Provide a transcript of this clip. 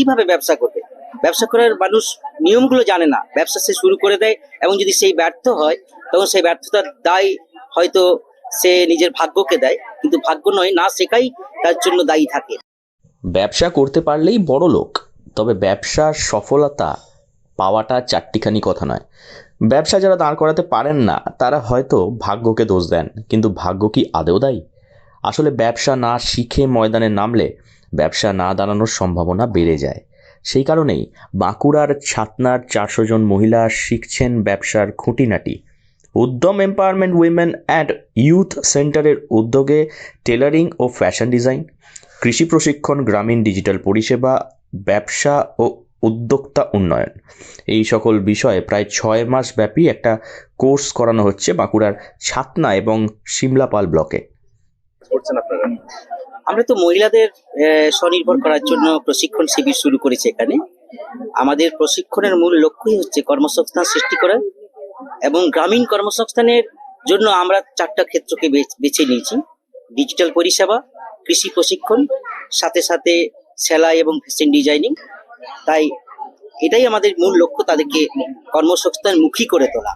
কীভাবে ব্যবসা করবে? ব্যবসা করার মানুষ নিয়মগুলো জানে না। ব্যবসা সে শুরু করে দেয় এবং যদি সেই ব্যর্থ হয়, তখন সেই ব্যর্থতার দায় হয়তো সে নিজের ভাগ্যকে দেয়। কিন্তু ভাগ্য নয়, না শেখাই তার জন্য দায়ী থাকে। ব্যবসা করতে পারলেই বড় লোক, তবে ব্যবসার সফলতা পাওয়াটা চারটিখানি কথা নয়। ব্যবসা যারা দাঁড় করাতে পারেন না, তারা হয়তো ভাগ্যকে দোষ দেন, কিন্তু ভাগ্য কি আদেও দায়ী? আসলে ব্যবসা না শিখে ময়দানে নামলে ব্যবসা না দাঁড়ানোর সম্ভাবনা বেড়ে যায়। সেই কারণেই বাঁকুড়ার ছাতনার চারশো জন মহিলা শিখছেন ব্যবসার খুঁটিনাটি। উদ্যম এম্পাওয়ারমেন্ট উইমেন অ্যান্ড ইউথ সেন্টারের উদ্যোগে টেলারিং ও ফ্যাশন ডিজাইন, কৃষি প্রশিক্ষণ, গ্রামীণ ডিজিটাল পরিষেবা, ব্যবসা ও উদ্যোক্তা উন্নয়ন। এই সকল বিষয়ে প্রায় ছয় মাস ব্যাপী একটা কোর্স করানো হচ্ছে বাঁকুড়ার ছাতনা এবং সিমলাপাল ব্লকে। আমরা তো মহিলাদের স্বনির্ভর করার জন্য প্রশিক্ষণ শিবির শুরু করেছি এখানে। আমাদের প্রশিক্ষণের মূল লক্ষ্যই হচ্ছে কর্মসংস্থান সৃষ্টি করা এবং গ্রামীণ কর্মসংস্থানের জন্য আমরা চারটা ক্ষেত্রকে বেছে নিয়েছি। ডিজিটাল পরিষেবা, কৃষি প্রশিক্ষণ, সাথে সাথে সেলাই এবং ফ্যাশন ডিজাইনিং। তাই এটাই আমাদের মূল লক্ষ্য, তাদেরকে কর্মসংস্থান মুখী করে তোলা।